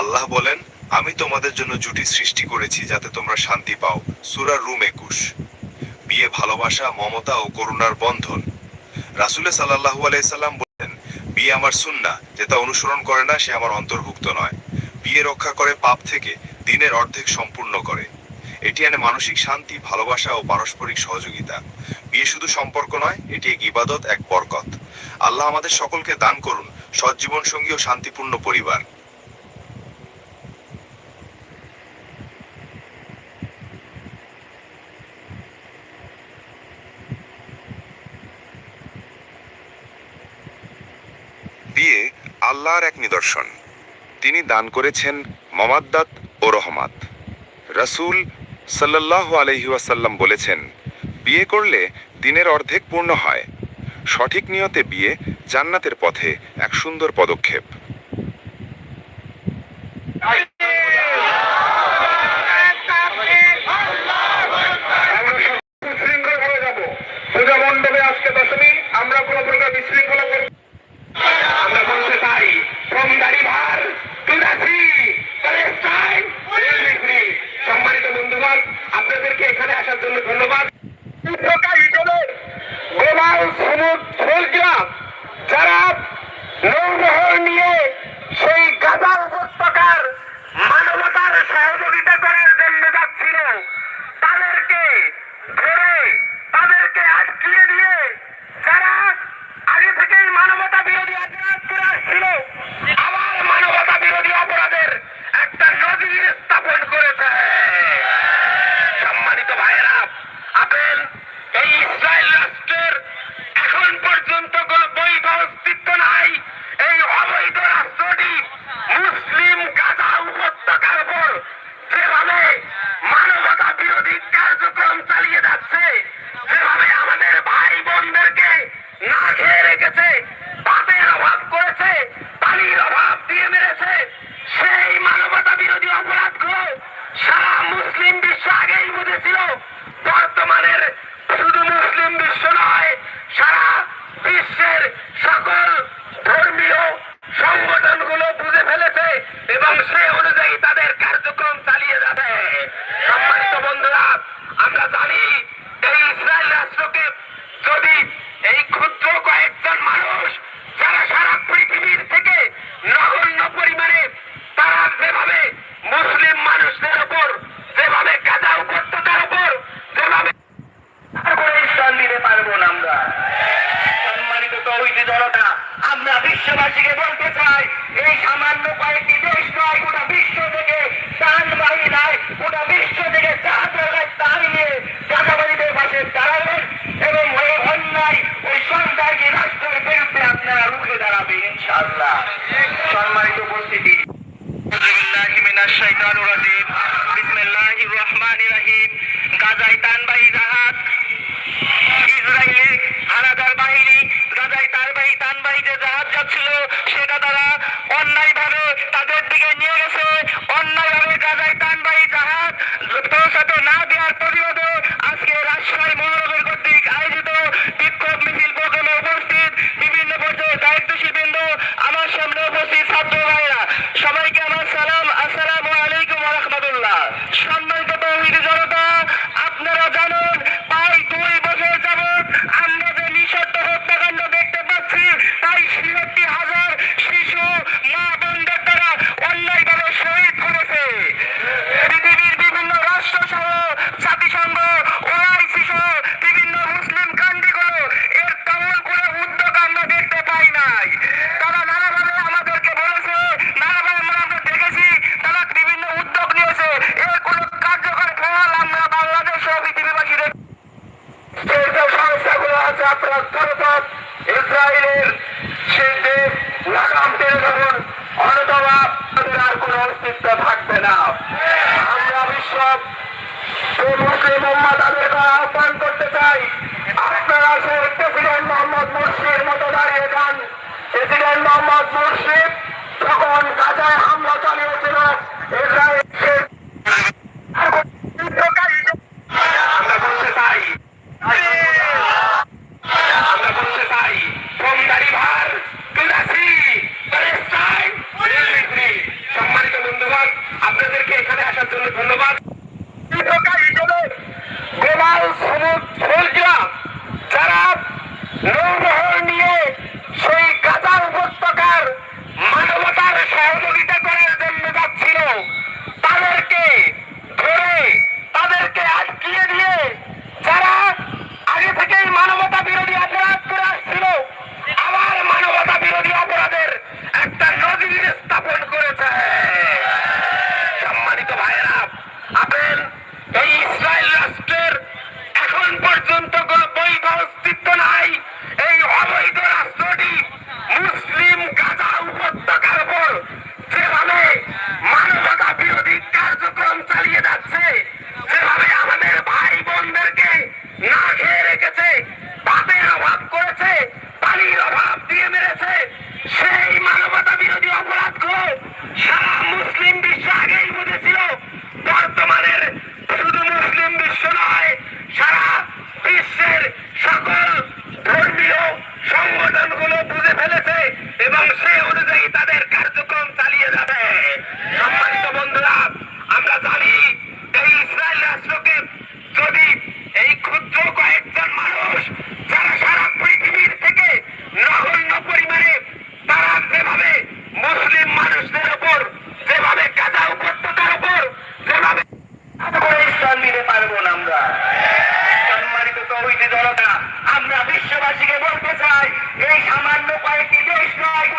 আল্লাহ বলেন, আমি তোমাদের জন্য জুটি সৃষ্টি করেছি যাতে তোমরা শান্তি পাও। সুরা রুম একুশ। বিয়ে, ভালোবাসা, মমতা ও করুণার বন্ধন। রাসুলে সাল্লাহু আলাইসাল্লাম বলেন, বিয়ে আমার সুন্না যেটা অনুসরণ করে না, সে আমার অন্তর্ভুক্ত নয়। বিয়ে রক্ষা করে পাপ থেকে, দিনের অর্ধেক সম্পূর্ণ করে। এটি আনে মানসিক শান্তি, ভালোবাসা ও পারস্পরিক সহযোগিতা। বিয়ে শুধু সম্পর্ক নয়, এটি এক ইবাদত, এক বরকত। আল্লাহ আমাদের সকলকে দান করুন সজ্জীবন সঙ্গী ও শান্তিপূর্ণ পরিবার বিয়ে আল্লাহর এক নিদর্শন। তিনি দান করেছেন মমাদ্দাত ও রহমাত। রসুল সাল্লাহ আলহিউসাল্লাম বলেছেন, বিয়ে করলে দিনের অর্ধেক পূর্ণ হয়। সঠিক নিয়তে বিয়ে জান্নাতের পথে এক সুন্দর পদক্ষেপ। নিয়ে সেই অন্যান্য কয়েকটি দেশ নয়, গোটা বিশ্ব থেকে চাঁদ গোটা বিশ্ব থেকে চাঁদ দাঁড়িয়ে পাশে দাঁড়াবেন এবং ওই অন্যায়, ওই সন্ত্রাসী রাষ্ট্রের বিরুদ্ধে আপনারা রুখে দাঁড়াবেন সম্মানিত উপস্থিতি। হানাদার জাহাজ সেটা তারা না দেওয়ার আপনারা দ্রুত ইসরায়েলের সেই লাগাম টেনে ধরুন। অন্যতমা আর কোনো অস্তিত্ব থাকবে না। আমরা বিশ্ব আহ্বান করতে চাই। আপনারা প্রেসিডেন্ট মোহাম্মদ মুর্শির মতো দাঁড়িয়ে যান। প্রেসিডেন্ট মোহাম্মদ মুর্শিদ যখন গাজায় হামলা চালিয়েছিল কয়েকটি